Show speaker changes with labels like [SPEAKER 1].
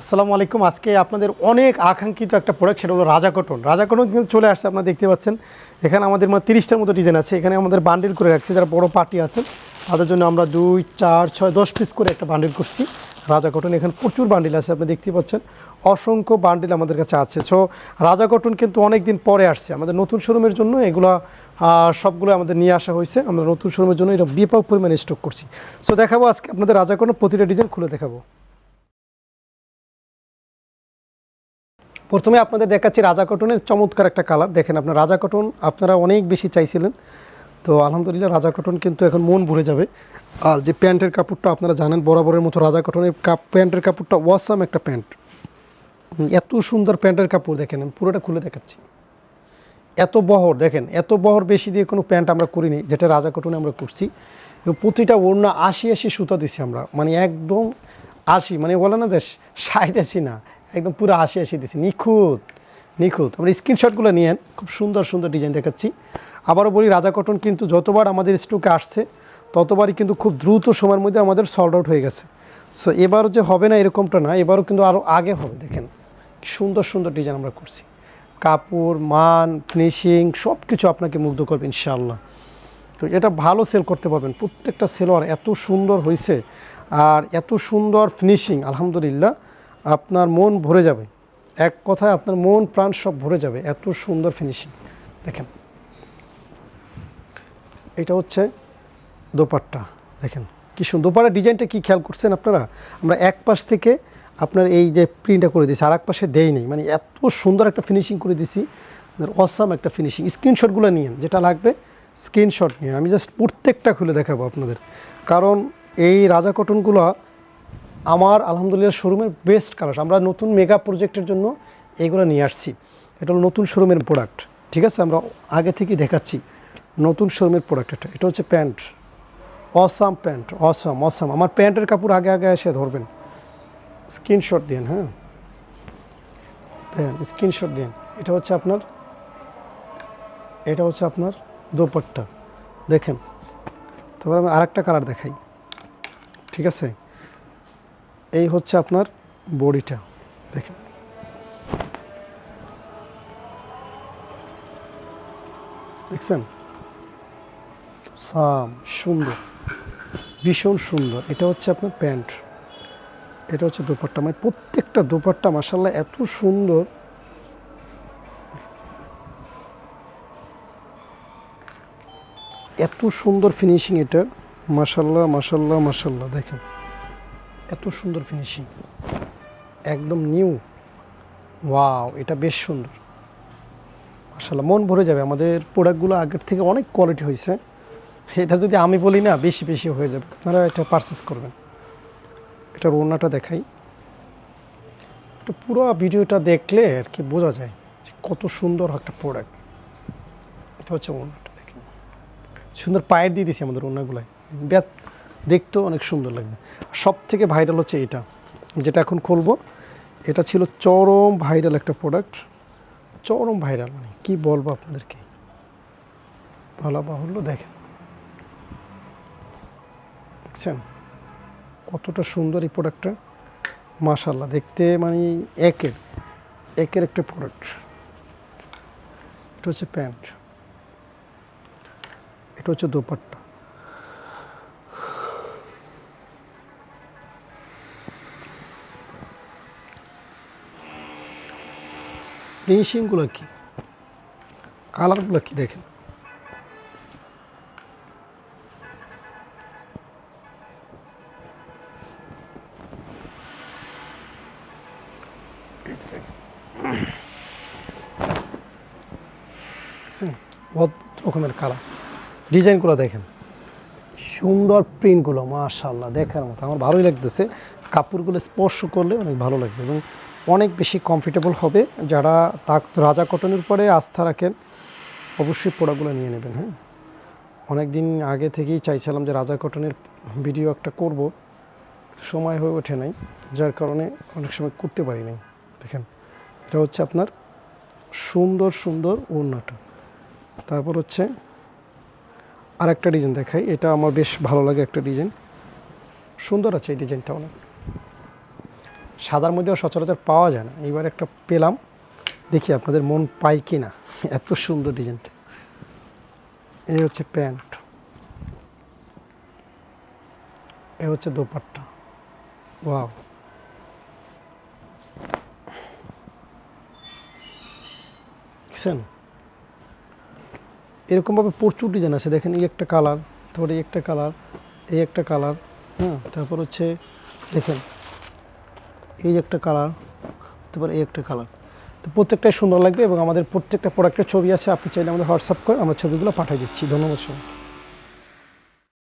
[SPEAKER 1] আসসালামু আলাইকুম। আজকে আপনাদের অনেক আকাঙ্ক্ষিত একটা প্রোডাক্ট সেটা হলো রাজা কটন রাজা কটন কিন্তু চলে আসছে, আপনারা দেখতে পাচ্ছেন। এখানে আমাদের মানে তিরিশটার মতো ডিজাইন আছে। এখানে আমাদের বান্ডিল করে রাখছি, যারা বড় পার্টি আছেন, তাদের জন্য আমরা দুই, চার, ছয়, দশ পিস করে একটা বান্ডিল করছি রাজা কটন এখানে প্রচুর বান্ডিল আছে, আপনি দেখতে পাচ্ছেন। অসংখ্য বান্ডিল আমাদের কাছে আছে। সো রাজা কটন কিন্তু অনেক দিন পরে আসছে। আমাদের নতুন শোরুমের জন্য এগুলো সবগুলো আমাদের নিয়ে আসা হয়েছে। আমরা নতুন শোরুমের জন্য এটা ব্যাপক পরিমাণে স্টক করছি। সো দেখাবো আজকে আপনাদের রাজা কটন প্রতিটা ডিজাইন খুলে দেখাবো। প্রথমে আপনাদের দেখাচ্ছি রাজা কটনের চমৎকার একটা কালার। দেখেন আপনার রাজা কটন, আপনারা অনেক বেশি চাইছিলেন। তো আলহামদুলিল্লাহ রাজা কটন কিন্তু এখন মন ভরে যাবে। আর যে প্যান্টের কাপড়টা আপনারা জানেন, বরাবরের মতো রাজা কটনের কাপ প্যান্টের কাপড়টা ওয়াসাম একটা প্যান্ট। এত সুন্দর প্যান্টের কাপড় দেখেন, আমি পুরোটা খুলে দেখাচ্ছি। এত বহর, দেখেন, এত বহর বেশি দিয়ে কোনো প্যান্ট আমরা করিনি, যেটা রাজা কটনে আমরা করছি। এবং প্রতিটা ওড়না আশি আশি সুতা দিছি আমরা। মানে একদম আশি মানে বলে না যে ষাট আশি না একদম পুরো আশি আশি দিছি। নিখুঁত নিখুঁত। আমরা স্ক্রিনশটগুলো নিয়েন খুব সুন্দর সুন্দর ডিজাইন দেখাচ্ছি। আবারও বলি, রাজা কটন কিন্তু যতবার আমাদের স্টকে আসছে, ততবারই কিন্তু খুব দ্রুত সময়ের মধ্যে আমাদের সল্ড আউট হয়ে গেছে। সো এবারও যে হবে না এরকমটা না, এবারও কিন্তু আরও আগে হবে। দেখেন সুন্দর সুন্দর ডিজাইন আমরা করছি। কাপড়, মান ফিনিশিং সব কিছু আপনাকে মুগ্ধ করবে, ইনশাআল্লাহ। তো এটা ভালো সেল করতে পারবেন। প্রত্যেকটা সেলোয়ার এত সুন্দর হয়েছে আর এত সুন্দর ফিনিশিং আলহামদুলিল্লাহ। আপনার মন ভরে যাবে। এক কথায় আপনার মন, প্রাণ সব ভরে যাবে, এত সুন্দর ফিনিশিং দেখেন। এটা হচ্ছে দোপাট্টা। দেখেন, কি সুন্দর দোপাট্টার ডিজাইনটা কি খেয়াল করছেন আপনারা? আমরা এক পাশ থেকে আপনার এই যে প্রিন্টটা করে দিয়েছি আর এক পাশে দেই নেই। মানে এত সুন্দর একটা ফিনিশিং করে দিছি অসাম একটা ফিনিশিং স্ক্রিনশটগুলো নিয়েন, যেটা লাগবে স্ক্রিনশট নিয়ে আমি জাস্ট প্রত্যেকটা খুলে দেখাবো আপনাদের। কারণ এই রাজা কটনগুলো আমার আলহামদুলিল্লাহ শোরুমের বেস্ট কালার আমরা নতুন মেগা প্রজেক্টের জন্য এইগুলো নিয়ে আসছি। এটা হলো নতুন শোরুমের প্রোডাক্ট ঠিক আছে? আমরা আগে থেকেই দেখাচ্ছি নতুন শোরুমের প্রোডাক্ট এটা। এটা হচ্ছে pant. Awesome pant. Awesome awesome আমার প্যান্টের কাপড় আগে আগে এসে ধরবেন। স্ক্রিনশট দিন হ্যাঁ? দেন স্ক্রিনশট দিন এটা হচ্ছে আপনার, এটা হচ্ছে আপনার দোপাট্টা। দেখেন, তারপর আমি আরেকটা কালার দেখাই। ঠিক আছে? এই হচ্ছে আপনার বডিটা, দেখেন। দেখছেন? সাম, সুন্দর, ভীষণ সুন্দর। এটা হচ্ছে আপনার প্যান্ট, এটা হচ্ছে দোপাট্টা। মানে প্রত্যেকটা দোপাট্টা মাসাল্লাহ এত সুন্দর। এত সুন্দর ফিনিশিং এটা। মাসাল্লাহ মাসাল্লাহ মাসাল্লাহ দেখেন। এত সুন্দর ফিনিশিং একদম নিউ ওয়াও এটা বেশ সুন্দর। মাসাল্লাহ মন ভরে যাবে। আমাদের প্রোডাক্টগুলো আগের থেকে অনেক কোয়ালিটি হয়েছে। এটা যদি আমি বলি না, বেশি বেশি হয়ে যাবে। আপনারা এটা পারচেস করবেন। এটার ওড়নাটা দেখাই। এটা পুরো ভিডিওটা দেখলে আর কি বোঝা যায় যে কত সুন্দর একটা প্রোডাক্ট এটা হচ্ছে ওড়নাটা দেখেন। সুন্দর পায়ের দিয়ে দিয়েছি আমাদের ওড়নাগুলায় দেখতেও অনেক সুন্দর লাগবে। সব থেকে ভাইরাল হচ্ছে এটা। যেটা এখন খুলবো, এটা ছিল চরম ভাইরাল একটা প্রোডাক্ট চরম ভাইরাল মানে কী বলব আপনাদেরকে? বলা বাহুল্য, দেখেন। দেখছেন? কতটা সুন্দর এই প্রোডাক্টটা মাশাল্লাহ দেখতে মানে একের একের একটা প্রোডাক্ট এটা হচ্ছে প্যান্ট। এটা হচ্ছে দোপাট্টা। ফিনিশিংগুলো কি? কালারগুলো কি দেখেন? অদ্ভুত রকমের কালার ডিজাইনগুলো দেখেন। সুন্দর প্রিন্টগুলো মাশাল্লাহ দেখার মতো। আমার ভালোই লাগতেছে। কাপড়গুলো স্পর্শ করলে অনেক ভালো লাগবে এবং অনেক বেশি কমফোর্টেবল হবে। যারা তাক রাজা কটনের উপরে আস্থা রাখেন, অবশ্যই পোড়াগুলো নিয়ে নেবেন হ্যাঁ। অনেক দিন আগে থেকেই চাইছিলাম যে রাজা কটনের ভিডিও একটা করব। সময় হয়ে ওঠে নাই, যার কারণে অনেক সময় করতে পারি নাই। দেখেন, এটা হচ্ছে আপনার সুন্দর সুন্দর ওড়নাটা। তারপর হচ্ছে আর একটা ডিজাইন দেখাই। এটা আমার বেশ ভালো লাগে একটা ডিজাইন সুন্দর আছে এই ডিজাইনটা অনেক। সাদার মধ্যেও সচরাচর পাওয়া যায় না। এইবার একটা পেলাম। দেখি আপনাদের মন পাই কি না এত সুন্দর ডিজাইনটা এই হচ্ছে প্যান্ট। এ হচ্ছে দোপাট্টা। ওয়াও। দেখছেন? এরকমভাবে প্রচুর ডিজাইন আছে। দেখেন এই একটা কালার, তারপরে এই একটা কালার, এই একটা কালার হ্যাঁ তারপর হচ্ছে, দেখেন এই একটা কালার হতে পারে এই একটা কালার তো প্রত্যেকটাই সুন্দর লাগবে এবং আমাদের প্রত্যেকটা প্রোডাক্টের ছবি আছে। আপনি চাইলে আমাদের হোয়াটসঅ্যাপ করে আমরা ছবিগুলো পাঠিয়ে দিচ্ছি। ধন্যবাদ সবাইকে।